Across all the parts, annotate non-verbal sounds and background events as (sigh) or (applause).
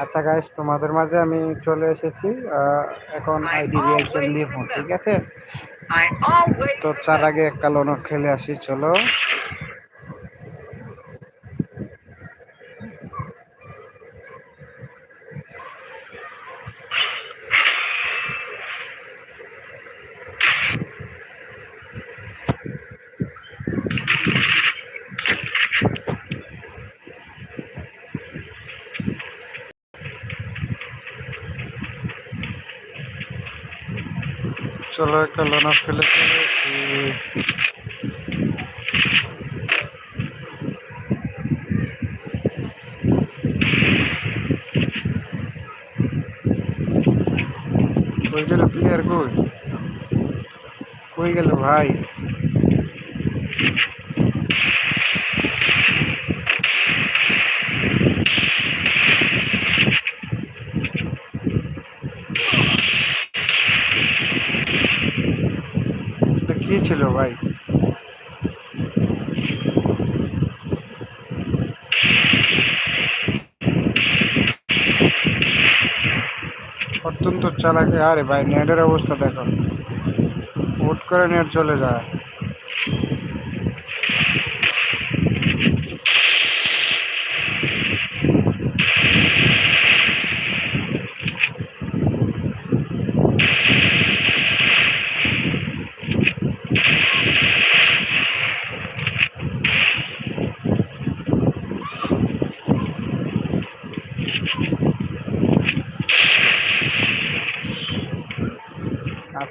আচ্ছা গাইস তোমাদের মাঝে আমি চলে এসেছি আহ, এখন আইডি রিয়াকশন দিব ঠিক আছে? তো চার আগে একটা লোনক খেলে আসি চলো। চলো একটা লোনক খেলে চলে এসেছি। কই গেল কই কই গেল ভাই এটা কি ছিল ভাই অত্যন্ত চালাকি আরে ভাই নেটের অবস্থা দেখো হুট করে নেট চলে যায়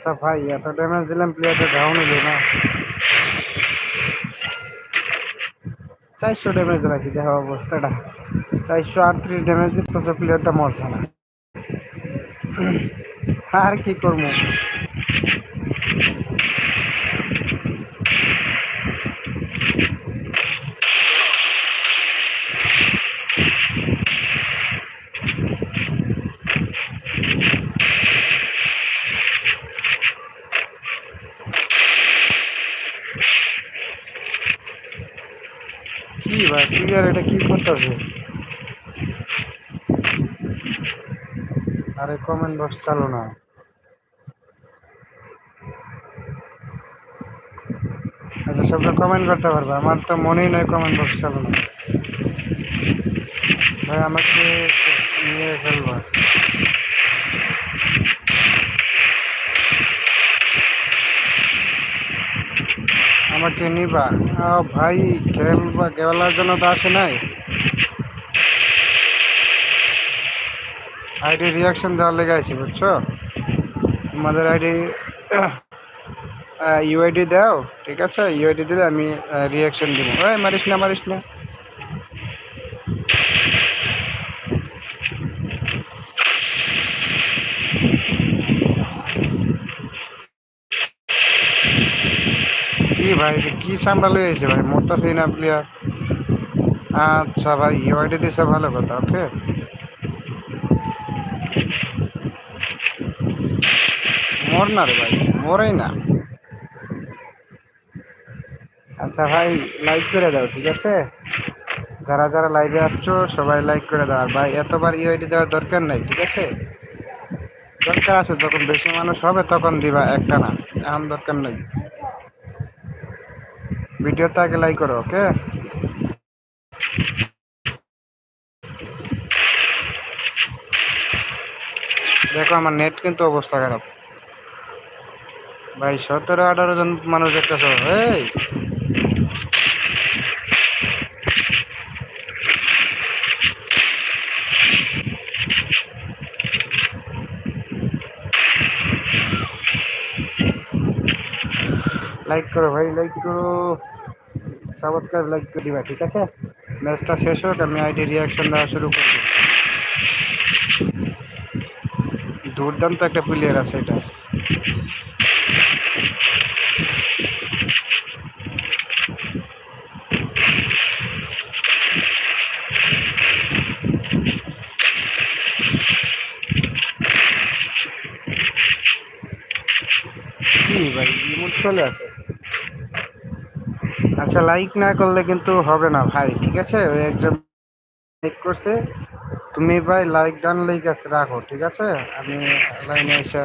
আচ্ছা ভাই, এত ড্যামেজ দিলাম প্লেয়ারটা ডাউন হলো না। চারশো ড্যামেজ রাখি, দেখো অবস্থাটা। চারশো আটত্রিশ ড্যামেজ দিস তো প্লেয়ারটা মরছে না। আর কি করব কি ভাই প্লেয়ার এটা কি করতেছে আরে কমেন্ট বক্স চালো না। আচ্ছা সবটা কমেন্ট করতে পারবে। আমার তো মনেই নয় কমেন্ট বক্স চালো না ভাই, আমাকে নিয়ে ফেলবা। আমাকে নিবা? ভাই খেলবা খেলার জন্য তো আসে নাই। আইডি রিয়াকশন দেওয়ার লেগে আছি বুঝছ? তোমাদের আইডি ইউআইডি দাও, ঠিক আছে? ইউআইডি দিলে আমি রিয়াকশন দিব। মারিস না মারিস না কি ভাই এটা কি সামলা লয়ে ভাই? মোটা সেই না প্লেয়ার। আচ্ছা ভাই, ইউআইডি দিছে ভালো কথা, ওকে? মর না রে ভাই, মরেই না। আচ্ছা ভাই লাইক করে দাও, ঠিক আছে? যারা যারা লাইভে আসছো, সবাই লাইক করে দাও। আর ভাই, এতবার ইউআইডি দেওয়ার দরকার নাই, ঠিক আছে? দরকার আছে, যখন বেশি মানুষ হবে, তখন দিবা একটা না। এখন দরকার নেই। ভিডিওতে আগে লাইক করো ওকে দেখো আমার নেট কিন্তু অবস্থা খারাপ। ভাই, সতেরো আঠারো জন মানুষ দেখতেছ, এই! লাইক করো ভাই, লাইক করো। সাবস্ক্রাইব, লাইক করে দিবা, ঠিক আছে? ম্যাচটা শেষ হোক, আমি আইডি রিয়াকশন দেওয়া শুরু করব। দুর্দান্ত একটা প্লেয়ার আছে এটা। ভাই চলে আসে? আচ্ছা লাইক না করলে কিন্তু হবে না ভাই, ঠিক আছে? ওই একজন লাইক করছে। তুমি ভাই লাইক ডান লাইক রাখো ঠিক আছে? আমি লাইনে এসে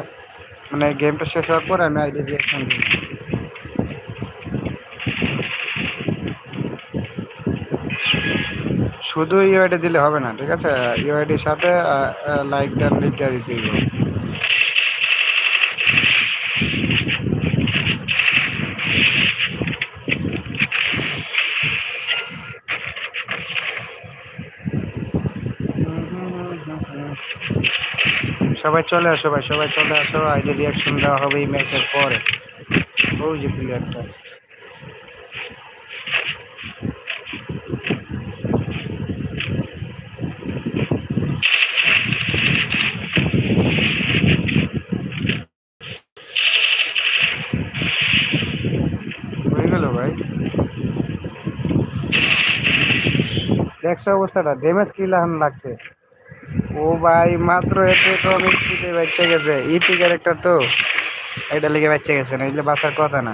মানে গেমটা শেষ হওয়ার পর আমি আইডি দিই। শুধু ইউআইডি দিলে হবে না, ঠিক আছে? ইউআইডির সাথে লাইক ডান লিখে দিতে সবাই চলে আসো ভাই, সবাই চলে আসো। আইডি রিয়াকশন দেওয়া হবে এই ম্যাচের পরে। ওই যে প্লেয়ারটা দেখছ অবস্থাটা? ড্যামেজ কি লাগছে? ও ভাই, মাত্র আমি স্পিডে বাচ্চা গেছে। ইপি ক্যারেক্টার তো। এটা লেগে বাচ্চা গেছে না এগুলো বাঁচার কথা না।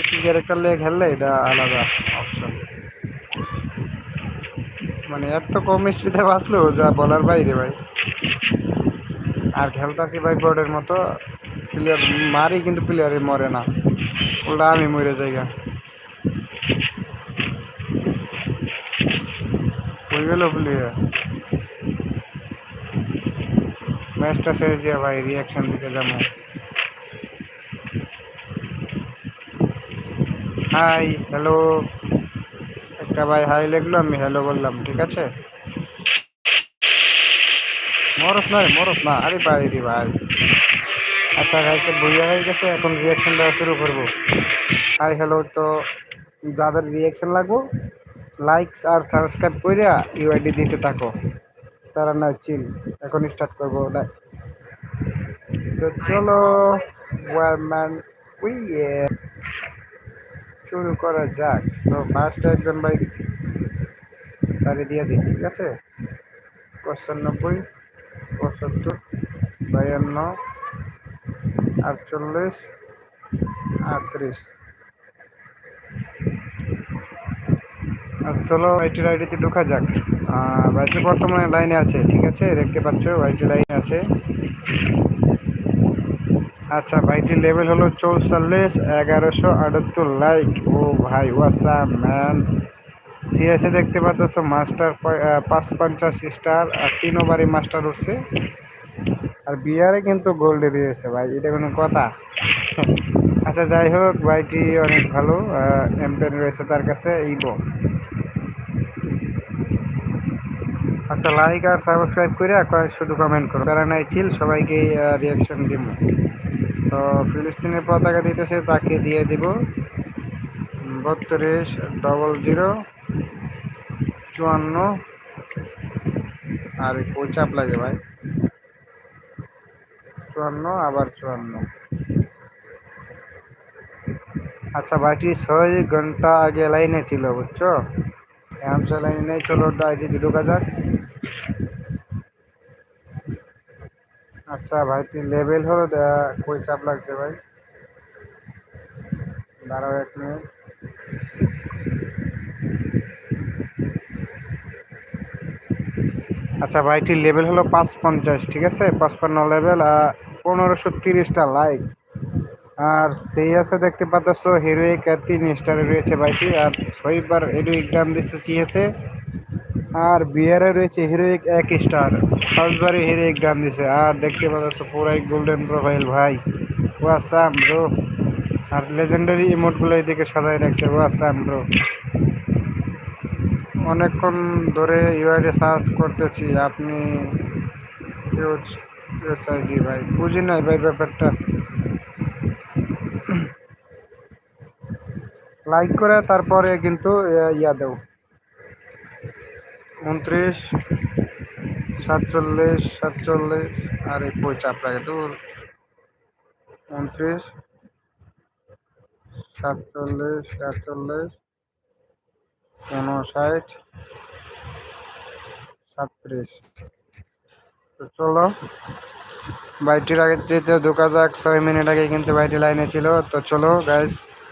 ইপি ক্যারেক্টার লেগে খেললে এটা আলাদা অপশন মানে এত কম স্পিডে বাঁচলো, যা বলার বাইরে ভাই। আর খেলতাছি ভাই বোর্ডের মতো। প্লেয়ার মারি কিন্তু প্লেয়ারে মরে না। ওটা আমি মরে যাইগা। হয়ে গেল প্লেয়ার ম্যাচটা শেষ দিয়ে ভাই রিয়াকশন দিতে যাব। হাই হ্যালো একটা ভাই হাই লিখলো আমি হ্যালো বললাম ঠিক আছে? মরস না রে, মরস না আরে ভাই রে ভাই। আচ্ছা ভাইকে বইয়া হয়ে গেছে এখন রিয়াকশন দেওয়া শুরু করব। হাই হ্যালো তো যাদের রিয়াকশন লাগবো লাইকস আর সাবস্ক্রাইব কইরা ইউআইডি দিতে থাকো। তারা না চিল এখন স্টার্ট করব। তো চলো ম্যান উই শুরু করা যাক। তো ফার্স্ট একজন ভাই তারে দিয়ে দিই, ঠিক আছে? পঁচানব্বই, পঁচাত্তর, বায়ান্ন, আটচল্লিশ, আটত্রিশ। চলো আইটির আইডিতে ঢোকা যাক। বাইটি বর্তমানে লাইনে আছে, ঠিক আছে? দেখতে পাচ্ছ বাইটি লাইনে আছে। আচ্ছা বাইটির লেভেল হলো চৌচল্লিশ, এগারোশো আটাত্তর লাইক ও ভাই ওয়াসাম ম্যান সিএসে দেখতে পাচ্ছ মাস্টার পাঁচ পঞ্চাশ স্টার আর তিন ওভারই মাস্টার উঠছে। আর বিয়ারে কিন্তু গোল্ডে দিয়েছে ভাই, এটা কোনো কথা। আচ্ছা যাই হোক বাইটি অনেক ভালো এমপেন রয়েছে তার কাছে ইবো আচ্ছা লাইক আর সাবস্ক্রাইব করে শুধু কমেন্ট করো। প্যারা নাই ছিল সবাইকে রিয়াকশন দিব তো ফিলিস্তিনের পতাকা দিতেছে, তাকে দিয়ে দিব। বত্রিশ ডবল জিরো চুয়ান্ন। আর ওই চাপ লাগে ভাই? চুয়ান্ন, আবার চুয়ান্ন। আচ্ছা বাকি ছয় ঘণ্টা আগে লাইনে ছিল, বুঝছ? লাইনে নেই, চলো আইডি ঢোকা যাক। আচ্ছা ভাই তুই লেভেল হলো কই চাপ লাগছে ভাই? দাঁড়াও এক মিনিট। আচ্ছা ভাইটির লেভেল হলো পাঁচ পঞ্চাশ ঠিক আছে? পাঁচপান্ন লেভেল পনেরোশো তিরিশটা লাইক আর সেই আছে দেখতে পাচ্ছ হিরোইক আর তিন স্টারে রয়েছে ভাইটি, আর ছয়বার হিরোইক দাম দিতে চেয়েছে আর বিয়ারে রয়েছে হিরোইক এক স্টার ফার্স্টবারে হিরোইক দাম দিছে, আর দেখতে পাচ্ছ পুরাই গোল্ডেন প্রোফাইল ভাই, ওয়াসাম ব্রো আর লেজেন্ডারি ইমোটগুলো এদিকে সাজায় রাখছে, ওয়াসাম ব্রো অনেকক্ষণ ধরে ইউআইডি সার্চ করতেছি, আপনি ভাই, বুঝি নাই ভাই ব্যাপারটা। লাইক করে তারপরে কিন্তু ইয়া দেও উনত্রিশ, সাতচল্লিশ সাতচল্লিশ, আর এই চাপ লাগে দূর। উনত্রিশ, সাতচল্লিশ সাতচল্লিশ, উনষাট, সাতত্রিশ। তো চলো বাইটির আগে যেতে ঢোকা যাক ছয় মিনিট আগে কিন্তু বাইটি লাইনে ছিল। তো চলো গাইজ ও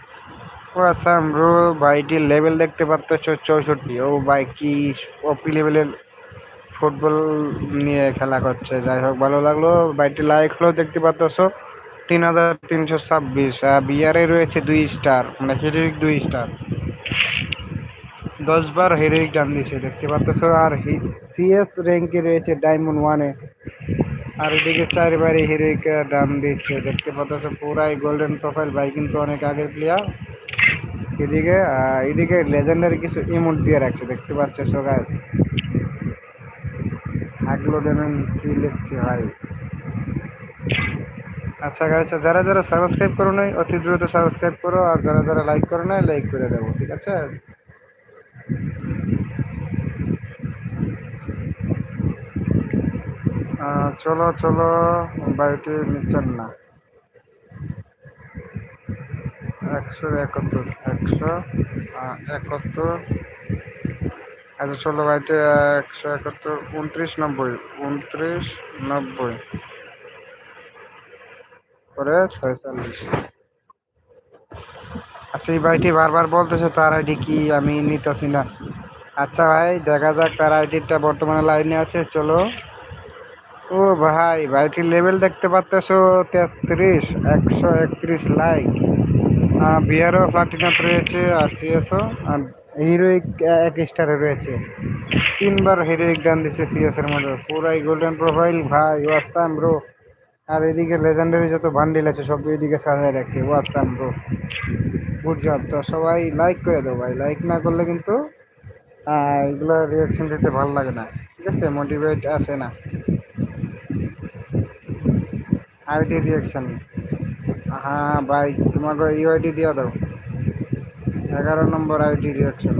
আসাম ব্রো বাইটির লেভেল দেখতে পাচ্ছ চৌষট্টি। ও ভাই কি অপি লেভেলের ফুটবল নিয়ে খেলা করছে? যাই হোক, ভালো লাগল। বাইটি লাইক হলো দেখতে পাচ্ছ তিন হাজার তিনশো ছাব্বিশ। আর বিয়ারে রয়েছে দুই স্টার মানে হিরোইক দুই স্টার দশ বার হিরোইক ডান দিয়েছে দেখতে পাচ্ছ আর সিএস র্যাঙ্কে রয়েছে ডায়মন্ড ওয়ানে আর এদিকে চারবারে হিরোইক ডান দিচ্ছে, দেখতে পাচ্ছ পুরাই গোল্ডেন প্রোফাইল ভাই কিন্তু অনেক আগের প্লেয়ার এদিকে এদিকে লেজেন্ডারি কিছু ইমোট দিয়ে রাখছে, দেখতে পাচ্ছ সো গাইস হাগলো দেবেন, কি লিখছে ভাই? আচ্ছা গাইস যারা যারা সাবস্ক্রাইব করো নাই, অতি দ্রুত সাবস্ক্রাইব করো, আর যারা যারা লাইক করো নাই লাইক করে দেবো, ঠিক আছে? চলো চলো বাড়িটি নিচ্ছেন না। একশো, একাত্তর একশো একাত্তর আচ্ছা চলো বাড়িতে একশো একাত্তর, উনত্রিশ, নব্বই উনত্রিশ, নব্বই করে ছয়চল্লিশ। আচ্ছা এই বাড়িটি বারবার বলতেছে, তার আইডি কি আমি নিতেছি না। আচ্ছা ভাই, দেখা যাক তার আইডিটা বর্তমানে লাইনে আছে, চলো। ও ভাই বাড়িটির লেভেল দেখতে পাচ্তেছো তেত্রিশ, একশো একত্রিশ লাইক। বিয়ারও প্লাটিনাম রয়েছে, আর সিএসও আর হিরোইক এক স্টারে রয়েছে। তিনবার হিরোইক গান দিচ্ছে সিএস এর মধ্যে। পুরাই গোল্ডেন প্রোফাইল ভাই, ওয়াসাম ব্রো আর এদিকে লেজেন্ডারি যত বান্ডিল আছে সব এদিকে সাজায় রাখছে। ওয়াসাম ব্রো গুড জব তো সবাই লাইক করে দাও ভাই। লাইক না করলে কিন্তু এগুলো রিয়াকশন দিতে ভালো লাগে না। ঠিক আছে? মোটিভেট আসে না। আইডি রিয়াকশন হ্যাঁ ভাই, তোমাকে ইউআইডি দিয়ে দাও। এগারো নম্বর আইডি রিয়াকশন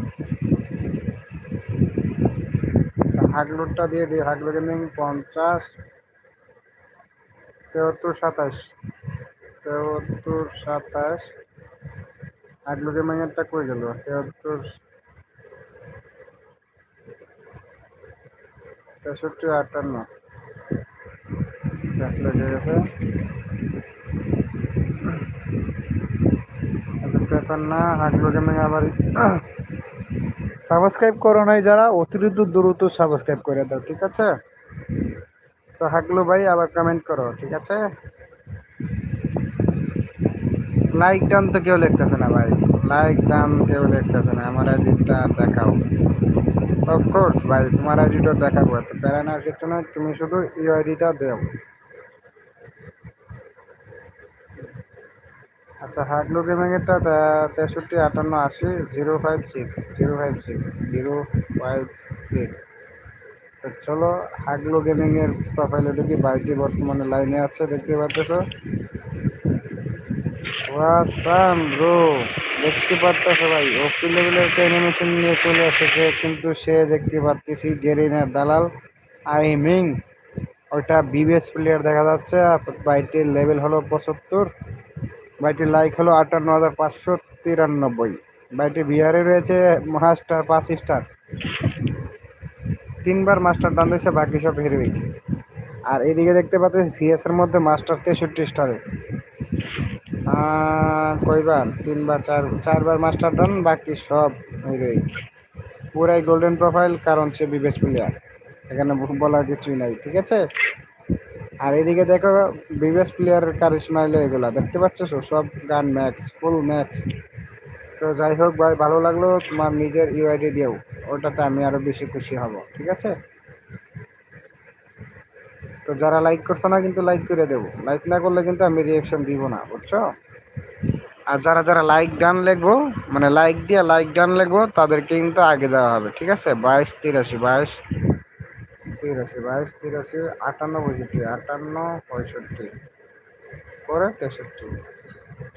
হাগলুরটা দিয়ে দিই হাগলু গেমিং পঞ্চাশ, তেহত্তর, সাতাশ তেহত্তর, সাতাশ হাগলু গেমিংয়েরটা কই গেল? তেহত্তর, তেষট্টি, আটান্ন। গেছে। আচ্ছা না হাগলু গেমিং আবার (coughs) সাবস্ক্রাইব করো নাই যারা, অতিরিক্ত দ্রুত সাবস্ক্রাইব করে দাও, ঠিক আছে? তো হাগলু ভাই, আবার কমেন্ট করো, ঠিক আছে? লাইক ডান তো কেউ লিখতেছে না ভাই। লাইক ডান কেউ লিখতেছে না, আমার আইডিটা দেখাও। অফকোর্স ভাই, তোমার আইডিটা দেখাবো, এত প্যারা না কিছু নয় তুমি শুধু এই আইডিটা দেও। আচ্ছা হাগলু গেমিংয়েরটা তেষট্টি, আটান্ন, আশি zero five six zero five six zero five six তো চলো হাগলু গেমিংয়ের প্রোফাইলে ঢুকি বাইকটি বর্তমানে লাইনে আছে, দেখতে পাচ্ছ? ওয়াসাম ব্রো, দেখতে পাচ্ছ ভাই ওপি লেভেলের একটা অ্যানিমেশন নিয়ে চলে এসেছে, কিন্তু সে দেখতে পাচ্ছি গেরিনার দালাল আইমিং ওইটা বিবিএস প্লেয়ার দেখা যাচ্ছে, আর বাইটির লেভেল হলো পঁচাত্তর। বাইটির লাইক হলো আটান্ন হাজার পাঁচশো তিরানব্বই। বাইটি বিহারে রয়েছে মাস্টার পাঁচ স্টার। তিনবার মাস্টার ডান দিয়েছে, বাকি সব হিরোইক। আর এদিকে দেখতে পাচ্ছি সিএস এর মধ্যে মাস্টার তেষট্টি স্টারে। কয়বার? তিনবার, চার চারবার মাস্টার ডান, বাকি সব হিরোইক। পুরাই গোল্ডেন প্রোফাইল কারণ সে বিবেশ প্লেয়ার এখানে বলার কিছুই নাই, ঠিক আছে? আর এদিকে দেখো বিবেশ প্লেয়ারের কারিশমা হলো এগুলা। দেখতে পাচ্ছ? সব গান ম্যাক্স ফুল ম্যাক্স তো যাই হোক ভাই, ভালো লাগল তোমার নিজের ইউআইডি দিও ওটাতে আমি আরও বেশি খুশি হব, ঠিক আছে? তো যারা লাইক করছ না কিন্তু লাইক করে দেবো। লাইক না করলে কিন্তু আমি রিয়াকশন দিব না, বুঝছ? আর যারা যারা লাইক ডান লিখব মানে লাইক দিয়ে লাইক ডান লিখব, তাদেরকে কিন্তু আগে দেওয়া হবে, ঠিক আছে? বাইশ তিরাশি, বাইশ তিরাশি বাইশ তিরাশি আটান্ন পঁয়ষট্টি আটান্ন পঁয়ষট্টি। করে তেষট্টি।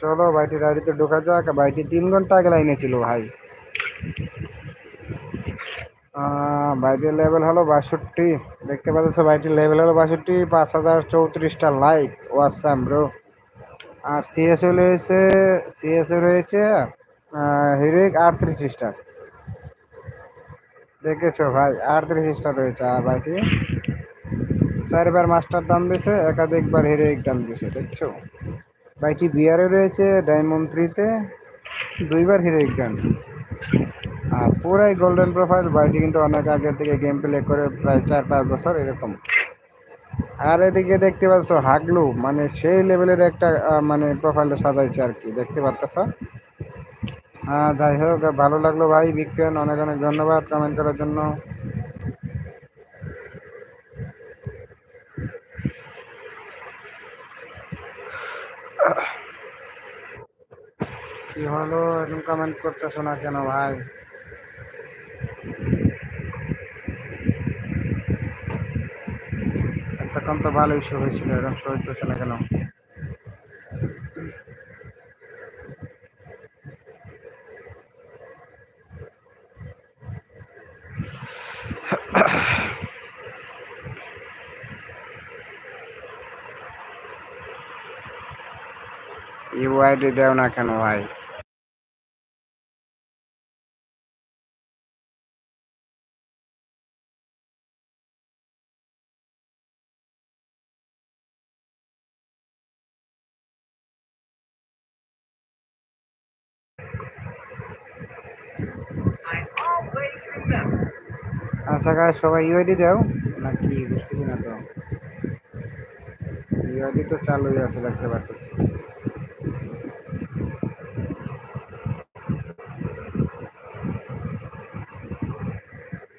চলো ভাইটি গাড়িতে ঢোকা যাক ভাইটি তিন ঘণ্টা আগে লাইনে ছিল ভাই। বাইটির লেভেল হলো বাষট্টি। দেখতে পাচ্ছ বাইটির লেভেল হলো বাষট্টি, পাঁচ হাজার চৌত্রিশটা লাইক ওয়াসাম ব্রো আর সিএসও রয়েছে সিএসও রয়েছে হিরোইক আটত্রিশ স্টার দেখেছ ভাই? আটত্রিশ স্টার রয়েছে, আর বাইটি চারবার মাস্টার দাম দিয়েছে একাধিকবার হিরোইক দাম দিয়েছে দেখছ? বাইটি বিয়ারে রয়েছে ডায়মন্ড থ্রিতে দুইবার হিরোইক গান আর পুরাই গোল্ডেন প্রোফাইল বাইটি কিন্তু অনেক আগে থেকে গেম প্লে করে প্রায় চার পাঁচ বছর এরকম। আর এদিকে দেখতে পাচ্ছ হাগলু মানে সেই লেভেলের একটা মানে প্রোফাইলটা সাজাইছে আর কি, দেখতে পাচ্ছ হ্যাঁ যাই হোক, ভালো লাগল ভাই বিগ অনেক অনেক ধন্যবাদ কমেন্ট করার জন্য। কি হলো এখন কমেন্ট করতেছো না কেন ভাই? এতক্ষণ তো ভালোই শো হয়েছিল এখন শো হইতেছে না কেন? ইউআইডি দেও না কেন ভাই. আচ্ছা গায়ে সবাই ইউআইডি দাও? নাকি বুঝতেছি না তো। ইউআইডি তো চালুই আছে, দেখতে পাচ্ছি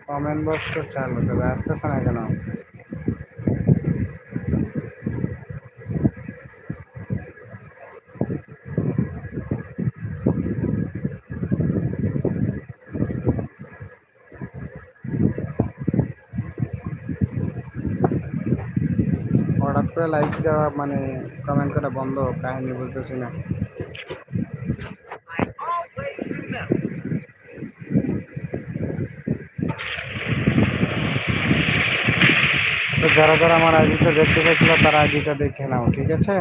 কমেন্ট বক্স তো চালু তবে আসতেছে না কেন হঠাৎ করে লাইক দেওয়া মানে কমেন্ট করা বন্ধ, কাহিনী বলতেছি না। যারা যারা আমার আইডিটা দেখতে চাইছিল তারা আইডিটা দেখে নাও ঠিক আছে?